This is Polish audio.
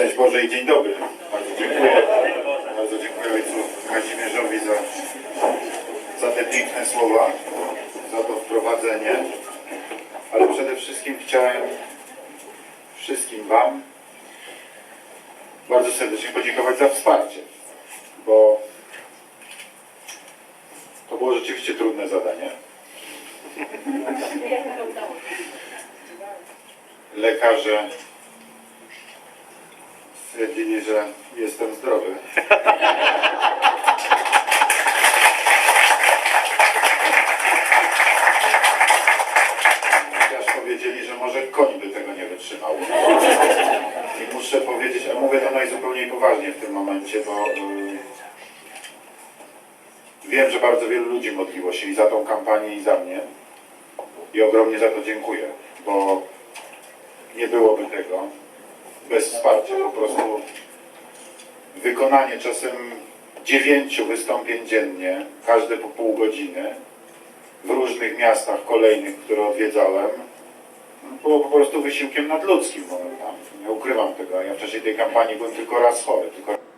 Szczęść Boże i dzień dobry. Bardzo dziękuję. Bardzo dziękuję ojcu Kazimierzowi za, za te piękne słowa, za to wprowadzenie. Ale przede wszystkim chciałem wszystkim Wam bardzo serdecznie podziękować za wsparcie, bo to było rzeczywiście trudne zadanie. Lekarze stwierdzili, że jestem zdrowy. Chociaż powiedzieli, że może koń by tego nie wytrzymał. I muszę powiedzieć, a mówię to najzupełniej poważnie w tym momencie, bo y, wiem, że bardzo wielu ludzi modliło się i za tą kampanię, i za mnie. I ogromnie za to dziękuję, bo bez wsparcia. Po prostu wykonanie czasem dziewięciu wystąpień dziennie, każde po pół godziny, w różnych miastach kolejnych, które odwiedzałem, było po prostu wysiłkiem nadludzkim momentami. Nie ukrywam tego. Ja w czasie tej kampanii byłem tylko raz chory. Tylko